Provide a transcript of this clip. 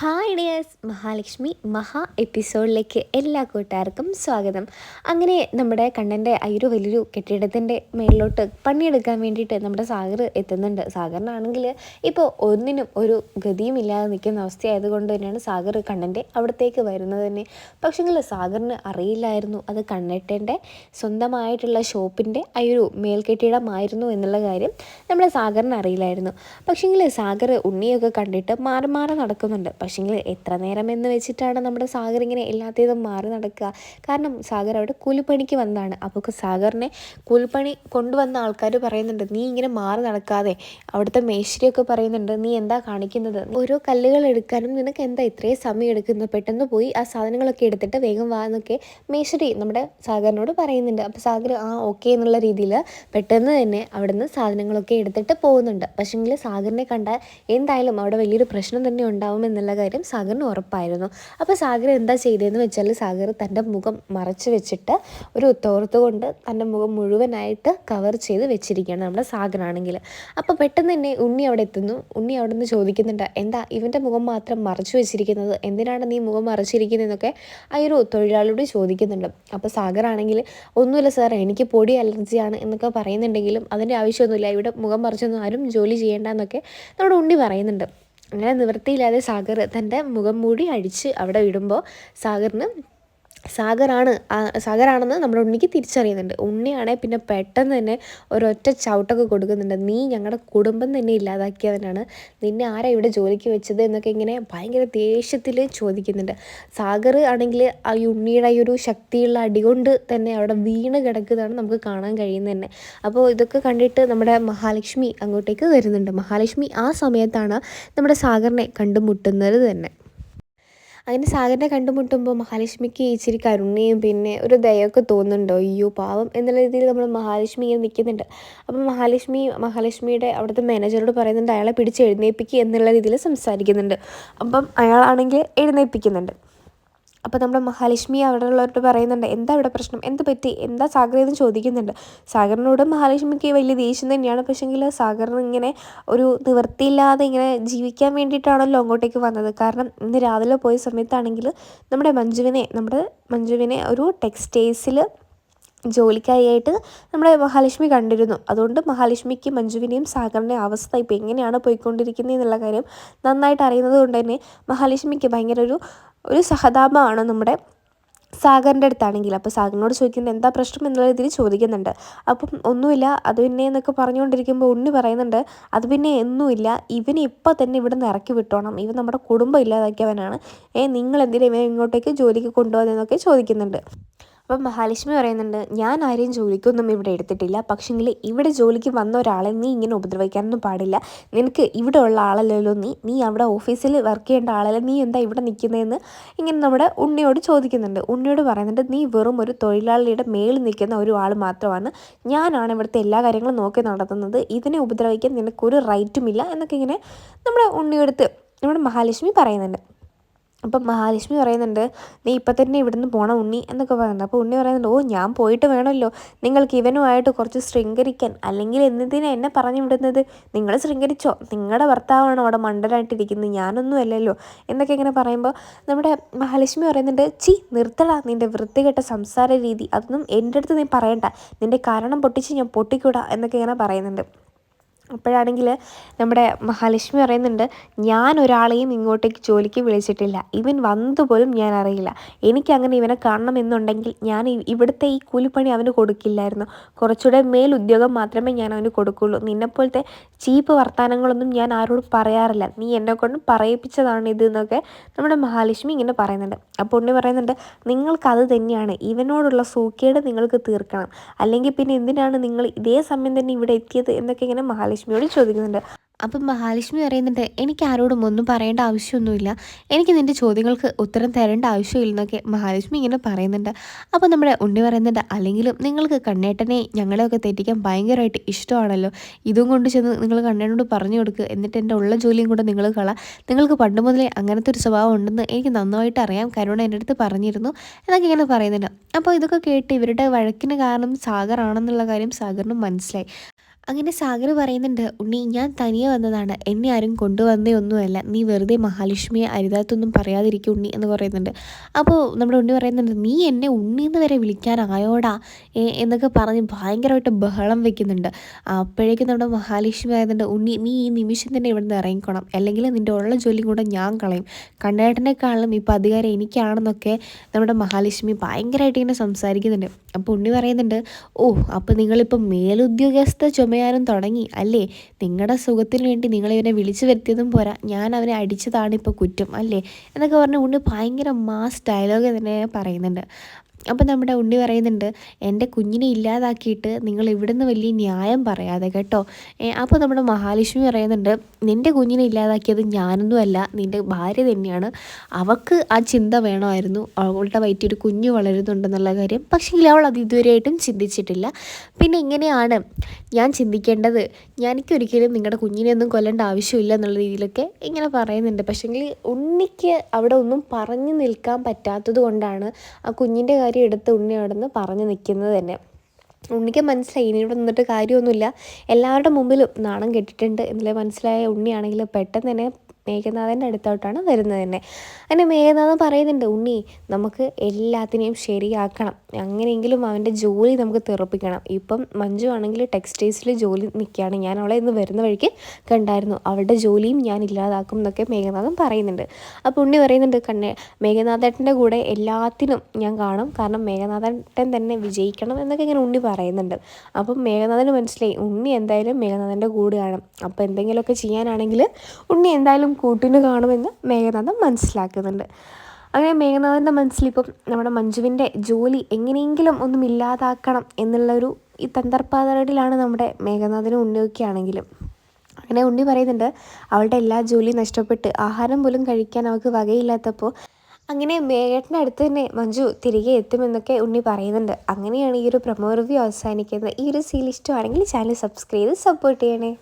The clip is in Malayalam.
ഹായ് ഡിയേഴ്സ് മഹാലക്ഷ്മി മഹാ എപ്പിസോഡിലേക്ക് എല്ലാ കൂട്ടുകാർക്കും സ്വാഗതം. അങ്ങനെ നമ്മുടെ കണ്ണന്റെ ആ ഒരു വലിയൊരു കെട്ടിടത്തിന്റെ മേളിലോട്ട് പണിയെടുക്കാൻ വേണ്ടിയിട്ട് നമ്മുടെ സാഗർ എത്തുന്നുണ്ട്. സാഗറിനാണെങ്കിൽ ഇപ്പോൾ ഒന്നിനും ഒരു ഗതിയും ഇല്ലാതെ നിൽക്കുന്ന അവസ്ഥയായതുകൊണ്ട് തന്നെയാണ് സാഗർ കണ്ണന്റെ അവിടത്തേക്ക് വരുന്നത് തന്നെ. പക്ഷേങ്കിൽ സാഗറിന് അറിയില്ലായിരുന്നു അത് കണ്ണേട്ടന്റെ സ്വന്തമായിട്ടുള്ള ഷോപ്പിന്റെ ആ ഒരു മേൽക്കെട്ടിടമായിരുന്നു എന്നുള്ള കാര്യം നമ്മുടെ സാഗറിന് അറിയില്ലായിരുന്നു. പക്ഷേങ്കിൽ സാഗർ ഉണ്ണിയൊക്കെ കണ്ടിട്ട് മാറി മാറി നടക്കുന്നുണ്ട്. പക്ഷേങ്കിൽ എത്ര നേരം എന്ന് വെച്ചിട്ടാണ് നമ്മുടെ സാഗർ ഇങ്ങനെ എല്ലാത്തേതും മാറി നടക്കുക? കാരണം സാഗർ അവിടെ കൂലിപ്പണിക്ക് വന്നതാണ്. അപ്പോൾ സാഗറിനെ കൂലിപ്പണി കൊണ്ടുവന്ന ആൾക്കാർ പറയുന്നുണ്ട് നീ ഇങ്ങനെ മാറി നടക്കാതെ. അവിടുത്തെ മേശ്രിയൊക്കെ പറയുന്നുണ്ട് നീ എന്താ കാണിക്കുന്നത്? ഓരോ കല്ലുകൾ എടുക്കാനും നിനക്ക് എന്താ ഇത്രയും സമയം എടുക്കുന്നത്? പെട്ടെന്ന് പോയി ആ സാധനങ്ങളൊക്കെ എടുത്തിട്ട് വേഗം വാ എന്നൊക്കെ മേശ്രി നമ്മുടെ സാഗറിനോട് പറയുന്നുണ്ട്. അപ്പോൾ സാഗർ ആ ഓക്കെ എന്നുള്ള രീതിയിൽ പെട്ടെന്ന് തന്നെ അവിടുന്ന് സാധനങ്ങളൊക്കെ എടുത്തിട്ട് പോകുന്നുണ്ട്. പക്ഷേങ്കിൽ സാഗറിനെ കണ്ടാൽ എന്തായാലും അവിടെ വലിയൊരു പ്രശ്നം തന്നെ ഉണ്ടാവും എന്നുള്ള കാര്യം സാഗറിന് ഉറപ്പായിരുന്നു. അപ്പോൾ സാഗർ എന്താ ചെയ്തതെന്ന് വെച്ചാൽ സാഗർ തന്റെ മുഖം മറച്ച് വെച്ചിട്ട് ഒരു തോർത്ത് കൊണ്ട് തന്റെ മുഖം മുഴുവനായിട്ട് കവർ ചെയ്ത് വെച്ചിരിക്കുകയാണ് നമ്മുടെ സാഗറാണെങ്കിൽ. അപ്പോൾ പെട്ടെന്ന് തന്നെ ഉണ്ണി അവിടെ എത്തുന്നു. ഉണ്ണി അവിടെ നിന്ന് ചോദിക്കുന്നുണ്ട് എന്താ ഇവന്റെ മുഖം മാത്രം മറച്ചു വെച്ചിരിക്കുന്നത്? എന്തിനാണ് നീ മുഖം മറച്ചിരിക്കുന്നതെന്നൊക്കെ ആ ഒരു തൊഴിലാളിയോട് ചോദിക്കുന്നുണ്ട്. അപ്പോൾ സാഗറാണെങ്കിൽ ഒന്നുമില്ല സാർ എനിക്ക് പൊടി അലർജിയാണ് എന്നൊക്കെ പറയുന്നുണ്ടെങ്കിലും അതിന്റെ ആവശ്യമൊന്നുമില്ല. ഇവിടെ മുഖം മറിച്ചൊന്നും ആരും ജോലി ചെയ്യേണ്ട എന്നൊക്കെ നമ്മുടെ ഉണ്ണി പറയുന്നുണ്ട്. അങ്ങനെ നിവൃത്തിയില്ലാതെ സാഗർ തന്റെ മുഖം മൂടി അടിച്ച് അവിടെ ഇടുമ്പോൾ സാഗറിന് സാഗറാണ് സാഗറാണെന്ന് നമ്മുടെ ഉണ്ണിക്ക് തിരിച്ചറിയുന്നുണ്ട്. ഉണ്ണിയാണെങ്കിൽ പിന്നെ പെട്ടെന്ന് തന്നെ ഒരൊറ്റ ചവിട്ടൊക്കെ കൊടുക്കുന്നുണ്ട്. നീ ഞങ്ങളുടെ കുടുംബം തന്നെ ഇല്ലാതാക്കിയവനാണ്. നിന്നെ ആരാ ഇവിടെ ജോലിക്ക് വെച്ചത് എന്നൊക്കെ ഇങ്ങനെ ഭയങ്കര ദേഷ്യത്തിൽ ചോദിക്കുന്നുണ്ട്. സാഗർ ആണെങ്കിൽ ആ ഉണ്ണിയുടെ ഈ ഒരു ശക്തിയുള്ള അടികൊണ്ട് തന്നെ അവിടെ വീണ് കിടക്കുന്നതാണ് നമുക്ക് കാണാൻ കഴിയുന്നത് തന്നെ. അപ്പോൾ ഇതൊക്കെ കണ്ടിട്ട് നമ്മുടെ മഹാലക്ഷ്മി അങ്ങോട്ടേക്ക് വരുന്നുണ്ട്. മഹാലക്ഷ്മി ആ സമയത്താണ് നമ്മുടെ സാഗറിനെ കണ്ടുമുട്ടുന്നത് തന്നെ. അങ്ങനെ സാഗറിനെ കണ്ടുമുട്ടുമ്പോൾ മഹാലക്ഷ്മിക്ക് ഇച്ചിരി കരുണയും പിന്നെ ഒരു ദയൊക്കെ തോന്നുന്നുണ്ടോ? അയ്യോ പാവം എന്നുള്ള രീതിയിൽ നമ്മൾ മഹാലക്ഷ്മി ഇങ്ങനെ നിൽക്കുന്നുണ്ട്. അപ്പം മഹാലക്ഷ്മി മഹാലക്ഷ്മിയുടെ അവിടുത്തെ മാനേജറോട് പറയുന്നുണ്ട് അയാളെ പിടിച്ച് എഴുന്നേൽപ്പിക്കുക എന്നുള്ള രീതിയിൽ സംസാരിക്കുന്നുണ്ട്. അപ്പം അയാളാണെങ്കിൽ എഴുന്നേൽപ്പിക്കുന്നുണ്ട്. അപ്പോൾ നമ്മുടെ മഹാലക്ഷ്മി അവിടെ ഉള്ളവരോട് പറയുന്നുണ്ട് എന്താ ഇവിടെ പ്രശ്നം? എന്ത് പറ്റി? എന്താ സാഗർ എന്ന് ചോദിക്കുന്നുണ്ട്. സാഗറിനോട് മഹാലക്ഷ്മിക്ക് വലിയ ദേഷ്യം തന്നെയാണ്. പക്ഷേങ്കിൽ സാഗറിന് ഇങ്ങനെ ഒരു നിവൃത്തിയില്ലാതെ ഇങ്ങനെ ജീവിക്കാൻ വേണ്ടിയിട്ടാണല്ലോ അങ്ങോട്ടേക്ക് വന്നത്. കാരണം ഇന്ന് രാവിലെ പോയ സമയത്താണെങ്കിൽ നമ്മുടെ മഞ്ജുവിനെ നമ്മുടെ മഞ്ജുവിനെ ഒരു ടെക്സ്റ്റൈൽസിൽ ജോലിക്കായിട്ട് നമ്മുടെ മഹാലക്ഷ്മി കണ്ടിരുന്നു. അതുകൊണ്ട് മഹാലക്ഷ്മിക്ക് മഞ്ജുവിനെയും സാഗറിന്റെയും അവസ്ഥ ഇപ്പോൾ എങ്ങനെയാണ് പോയിക്കൊണ്ടിരിക്കുന്നത് എന്നുള്ള കാര്യം നന്നായിട്ട് അറിയുന്നത് കൊണ്ട് തന്നെ മഹാലക്ഷ്മിക്ക് ഭയങ്കര ഒരു ഒരു സഹതാപമാണ് നമ്മുടെ സാഗറിന്റെ അടുത്താണെങ്കിൽ. അപ്പോൾ സാഗറിനോട് ചോദിക്കുന്നത് എന്താ പ്രശ്നം? എന്നുള്ള രീതിയിൽ ചോദിക്കുന്നുണ്ട്. അപ്പം ഒന്നുമില്ല അത് പിന്നെ എന്നൊക്കെ പറഞ്ഞുകൊണ്ടിരിക്കുമ്പോൾ ഉണ്ണി പറയുന്നുണ്ട് അത് പിന്നെ ഒന്നുമില്ല ഇവനെ ഇപ്പം തന്നെ ഇവിടെ നിന്ന് ഇറക്കി വിട്ടോണം. ഇവൻ നമ്മുടെ കുടുംബം ഇല്ലാതാക്കിയവനാണ്. ഏ നിങ്ങൾ എന്തിനാ ഇവനെ ഇങ്ങോട്ടേക്ക് ജോലിക്ക് കൊണ്ടുപോകുന്നതെന്നൊക്കെ ചോദിക്കുന്നുണ്ട്. അപ്പം മഹാലക്ഷ്മി പറയുന്നുണ്ട് ഞാൻ ആരെയും ജോലിക്കൊന്നും ഇവിടെ എടുത്തിട്ടില്ല. പക്ഷേങ്കിൽ ഇവിടെ ജോലിക്ക് വന്ന ഒരാളെ നീ ഇങ്ങനെ ഉപദ്രവിക്കാനൊന്നും പാടില്ല. നിനക്ക് ഇവിടെ ഉള്ള ആളല്ലല്ലോ നീ. നീ അവിടെ ഓഫീസിൽ വർക്ക് ചെയ്യേണ്ട ആളല്ല. നീ എന്താ ഇവിടെ നിൽക്കുന്നതെന്ന് ഇങ്ങനെ നമ്മുടെ ഉണ്ണിയോട് ചോദിക്കുന്നുണ്ട്. ഉണ്ണിയോട് പറയുന്നുണ്ട് നീ വെറും ഒരു തൊഴിലാളിയുടെ മേളിൽ നിൽക്കുന്ന ഒരു ആൾ മാത്രമാണ്. ഞാനാണ് ഇവിടുത്തെ എല്ലാ കാര്യങ്ങളും നോക്കി നടത്തുന്നത്. ഇതിനെ ഉപദ്രവിക്കാൻ നിനക്കൊരു റൈറ്റുമില്ല എന്നൊക്കെ ഇങ്ങനെ നമ്മുടെ ഉണ്ണിയെടുത്ത് നമ്മുടെ മഹാലക്ഷ്മി പറയുന്നുണ്ട്. അപ്പം മഹാലക്ഷ്മി പറയുന്നുണ്ട് നീ ഇപ്പം തന്നെ ഇവിടുന്ന് പോണം ഉണ്ണി എന്നൊക്കെ പറയുന്നുണ്ട്. അപ്പോൾ ഉണ്ണി പറയുന്നുണ്ട് ഓ ഞാൻ പോയിട്ട് വേണമല്ലോ. നിങ്ങൾക്ക് ഇവനുമായിട്ട് കുറച്ച് ശൃംഗരിക്കാൻ അല്ലെങ്കിൽ എന്തിനാ എന്നെ പറഞ്ഞു വിടുന്നത്? നിങ്ങൾ ശൃംഗരിച്ചോ? നിങ്ങളുടെ ഭർത്താവാണ് അവിടെ മണ്ടനായിട്ടിരിക്കുന്നത് ഞാനൊന്നും അല്ലല്ലോ എന്നൊക്കെ ഇങ്ങനെ പറയുമ്പോൾ നമ്മുടെ മഹാലക്ഷ്മി പറയുന്നുണ്ട് ചി നിർത്തടാ. നിന്റെ വൃത്തികെട്ട സംസാര രീതി. അതൊന്നും എന്റെ അടുത്ത് നീ പറയണ്ട. നിന്റെ കാരണം പൊട്ടിച്ച് ഞാൻ പൊട്ടിക്കൂടാ എന്നൊക്കെ ഇങ്ങനെ പറയുന്നുണ്ട്. അപ്പോഴാണെങ്കിൽ നമ്മുടെ മഹാലക്ഷ്മി പറയുന്നുണ്ട് ഞാൻ ഒരാളെയും ഇങ്ങോട്ടേക്ക് ജോലിക്ക് വിളിച്ചിട്ടില്ല. ഇവൻ വന്നതുപോലും ഞാൻ അറിയില്ല. എനിക്കങ്ങനെ ഇവനെ കാണണമെന്നുണ്ടെങ്കിൽ ഞാൻ ഇവിടുത്തെ ഈ കൂലിപ്പണി അവന് കൊടുക്കില്ലായിരുന്നു. കുറച്ചുകൂടെ മേൽ ഉദ്യോഗം മാത്രമേ ഞാൻ അവന് കൊടുക്കുള്ളൂ. നിന്നെപ്പോലത്തെ ചീപ്പ് വർത്തമാനങ്ങളൊന്നും ഞാൻ ആരോടും പറയാറില്ല. നീ എന്നെ കൊണ്ട് പറയിപ്പിച്ചതാണ് ഇത് എന്നൊക്കെ നമ്മുടെ മഹാലക്ഷ്മി ഇങ്ങനെ പറയുന്നുണ്ട്. അപ്പോൾ ഉണ്ണി പറയുന്നുണ്ട് നിങ്ങൾക്ക് അത് തന്നെയാണ്. ഇവനോടുള്ള സൂക്കേട് നിങ്ങൾക്ക് തീർക്കണം. അല്ലെങ്കിൽ പിന്നെ എന്തിനാണ് നിങ്ങൾ ഇതേ സമയം തന്നെ ഇവിടെ എത്തിയത്? എന്നൊക്കെ ഇങ്ങനെ മഹാലക്ഷ്മി മഹാലക്ഷ്മിയോട് ചോദിക്കുന്നുണ്ട്. അപ്പം മഹാലക്ഷ്മി പറയുന്നുണ്ട് എനിക്ക് ആരോടും ഒന്നും പറയേണ്ട ആവശ്യമൊന്നുമില്ല. എനിക്ക് നിന്റെ ചോദ്യങ്ങൾക്ക് ഉത്തരം തരേണ്ട ആവശ്യമില്ലെന്നൊക്കെ മഹാലക്ഷ്മി ഇങ്ങനെ പറയുന്നുണ്ട്. അപ്പോൾ നമ്മുടെ ഉണ്ണി പറയുന്നുണ്ട് അല്ലെങ്കിലും നിങ്ങൾക്ക് കണ്ണേട്ടനെ ഞങ്ങളെയൊക്കെ തെറ്റിക്കാൻ ഭയങ്കരമായിട്ട് ഇഷ്ടമാണല്ലോ. ഇതും കൊണ്ട് ചെന്ന് നിങ്ങൾ കണ്ണേട്ടനോട് പറഞ്ഞു കൊടുക്കുക എന്നിട്ട് എന്റെ ഉള്ള ജോലിയും കൂടെ നിങ്ങൾ കള. നിങ്ങൾക്ക് പണ്ട് മുതലേ അങ്ങനത്തെ ഒരു സ്വഭാവം ഉണ്ടെന്ന് എനിക്ക് നന്നായിട്ട് അറിയാം. കരുണ എന്റെ അടുത്ത് പറഞ്ഞിരുന്നു. എന്നൊക്കെ ഇങ്ങനെ പറയുന്നുണ്ട്. അപ്പോൾ ഇതൊക്കെ കേട്ട് ഇവരുടെ വഴക്കിന് കാരണം സാഗർ ആണെന്നുള്ള കാര്യം സാഗറിന് മനസ്സിലായി. അങ്ങനെ സാഗർ പറയുന്നുണ്ട് ഉണ്ണി ഞാൻ തനിയെ വന്നതാണ്. എന്നെ ആരും കൊണ്ടുവന്നേ ഒന്നുമല്ല. നീ വെറുതെ മഹാലക്ഷ്മിയെ അരുതാത്തൊന്നും പറയാതിരിക്കും ഉണ്ണി എന്ന് പറയുന്നുണ്ട്. അപ്പോൾ നമ്മുടെ ഉണ്ണി പറയുന്നുണ്ട് നീ എന്നെ ഉണ്ണി എന്ന് വരെ വിളിക്കാനായോടാ? എന്നൊക്കെ പറഞ്ഞ് ഭയങ്കരമായിട്ട് ബഹളം വെക്കുന്നുണ്ട്. അപ്പോഴേക്കും നമ്മുടെ മഹാലക്ഷ്മി ആയതുകൊണ്ട് ഉണ്ണി നീ ഈ നിമിഷം തന്നെ ഇവിടുന്ന് ഇറങ്ങിക്കണം. അല്ലെങ്കിൽ നിന്റെ ഉള്ള ജോലിയും കൂടെ ഞാൻ കളയും. കണ്ണേട്ടനേക്കാളും ഇപ്പോൾ അധികാരം എനിക്കാണെന്നൊക്കെ നമ്മുടെ മഹാലക്ഷ്മി ഭയങ്കരമായിട്ട് ഇങ്ങനെ സംസാരിക്കുന്നുണ്ട്. അപ്പോൾ ഉണ്ണി പറയുന്നുണ്ട് ഓ അപ്പോൾ നിങ്ങളിപ്പോൾ മേലുദ്യോഗസ്ഥ ചുമയാനും തുടങ്ങി. അല്ലേ? നിങ്ങളുടെ സുഖത്തിന് വേണ്ടി നിങ്ങളിവനെ വിളിച്ചു വരുത്തിയതും പോരാ. ഞാൻ അവനെ അടിച്ചതാണ് ഇപ്പോൾ കുറ്റം. അല്ലേ? എന്നൊക്കെ പറഞ്ഞ് ഉണ്ണി ഭയങ്കര മാസ് ഡയലോഗ് തന്നെ പറയുന്നുണ്ട്. അപ്പം നമ്മുടെ ഉണ്ണി പറയുന്നുണ്ട് എന്റെ കുഞ്ഞിനെ ഇല്ലാതാക്കിയിട്ട് നിങ്ങൾ ഇവിടുന്ന് വലിയ ന്യായം പറയാതെ കേട്ടോ. അപ്പോൾ നമ്മുടെ മഹാലക്ഷ്മി പറയുന്നുണ്ട് നിന്റെ കുഞ്ഞിനെ ഇല്ലാതാക്കിയത് ഞാനൊന്നുമല്ല നിന്റെ ഭാര്യ തന്നെയാണ്. അവൾക്ക് ആ ചിന്ത വേണമായിരുന്നു. അവളുടെ വയറ്റിൽ ഒരു കുഞ്ഞ് വളരുന്നുണ്ടെന്നുള്ള കാര്യം. പക്ഷേ അവൾ അത് ഇതുവരെയായിട്ടും ചിന്തിച്ചിട്ടില്ല. പിന്നെ ഇങ്ങനെയാണ് ഞാൻ ചിന്തിക്കേണ്ടത്? എനിക്കൊരിക്കലും നിങ്ങളുടെ കുഞ്ഞിനെ ഒന്നും കൊല്ലേണ്ട ആവശ്യമില്ല എന്നുള്ള രീതിയിലൊക്കെ ഇങ്ങനെ പറയുന്നുണ്ട്. പക്ഷേങ്കിൽ ഉണ്ണിക്ക് അവിടെ ഒന്നും പറഞ്ഞു നിൽക്കാൻ പറ്റാത്തത് കൊണ്ടാണ് ആ കുഞ്ഞിന്റെ കാര്യം എടുത്ത് ഉണ്ണി അവിടെ നിന്ന് പറഞ്ഞു നിൽക്കുന്നത് തന്നെ. ഉണ്ണിക്ക് മനസ്സിലായി. ഇനി ഇവിടെ നിന്നിട്ട് കാര്യമൊന്നുമില്ല. എല്ലാവരുടെ മുമ്പിലും നാണം കെട്ടിട്ടുണ്ട് എന്നല്ലേ മനസ്സിലായ ഉണ്ണിയാണെങ്കിൽ പെട്ടെന്ന് തന്നെ മേഘനാഥന്റെ അടുത്തോട്ടാണ് വരുന്നത് തന്നെ. അങ്ങനെ മേഘനാഥൻ പറയുന്നുണ്ട് ഉണ്ണി നമുക്ക് എല്ലാത്തിനെയും ശരിയാക്കണം. അങ്ങനെയെങ്കിലും അവന്റെ ജോലി നമുക്ക് തെറപ്പിക്കണം. ഇപ്പം മഞ്ജു ആണെങ്കിൽ ടെക്സ്റ്റൈൽസിൽ ജോലി നിൽക്കുകയാണ്. ഞാൻ അവളെ ഇന്ന് വരുന്ന വഴിക്ക് കണ്ടായിരുന്നു. അവളുടെ ജോലിയും ഞാൻ ഇല്ലാതാക്കും എന്നൊക്കെ മേഘനാഥൻ പറയുന്നുണ്ട്. അപ്പോൾ ഉണ്ണി പറയുന്നുണ്ട് കണ്ണേ മേഘനാഥേട്ടന്റെ കൂടെ എല്ലാത്തിനും ഞാൻ കാണും. കാരണം മേഘനാഥേട്ടൻ തന്നെ വിജയിക്കണം എന്നൊക്കെ ഇങ്ങനെ ഉണ്ണി പറയുന്നുണ്ട്. അപ്പം മേഘനാഥന് മനസ്സിലായി ഉണ്ണി എന്തായാലും മേഘനാഥന്റെ കൂടെയാണ് അപ്പോൾ എന്തെങ്കിലുമൊക്കെ ചെയ്യാനാണെങ്കിൽ ഉണ്ണി എന്തായാലും കൂട്ടിന് കാണുമെന്ന് മേഘനാഥൻ മനസ്സിലാക്കുന്നുണ്ട്. അങ്ങനെ മേഘനാഥന്റെ മനസ്സിലിപ്പം നമ്മുടെ മഞ്ജുവിന്റെ ജോലി എങ്ങനെയെങ്കിലും ഒന്നും ഇല്ലാതാക്കണം എന്നുള്ളൊരു ഈ തന്തർപ്പാതരടിലാണ് നമ്മുടെ മേഘനാഥന് ഉണ്ണിയൊക്കെയാണെങ്കിലും അങ്ങനെ ഉണ്ണി പറയുന്നുണ്ട് അവളുടെ എല്ലാ ജോലിയും നഷ്ടപ്പെട്ട് ആഹാരം പോലും കഴിക്കാൻ അവൾക്ക് വകയില്ലാത്തപ്പോൾ അങ്ങനെ മേഘേട്ടന്റെ അടുത്ത് തന്നെ മഞ്ജു തിരികെ എത്തുമെന്നൊക്കെ ഉണ്ണി പറയുന്നുണ്ട്. അങ്ങനെയാണ് ഈ ഒരു പ്രമോ റിവ്യൂ അവസാനിക്കുന്നത്. ഈ ഒരു സീൽ ഇഷ്ടമാണെങ്കിൽ ചാനൽ സബ്സ്ക്രൈബ് ചെയ്ത് സപ്പോർട്ട് ചെയ്യണേ.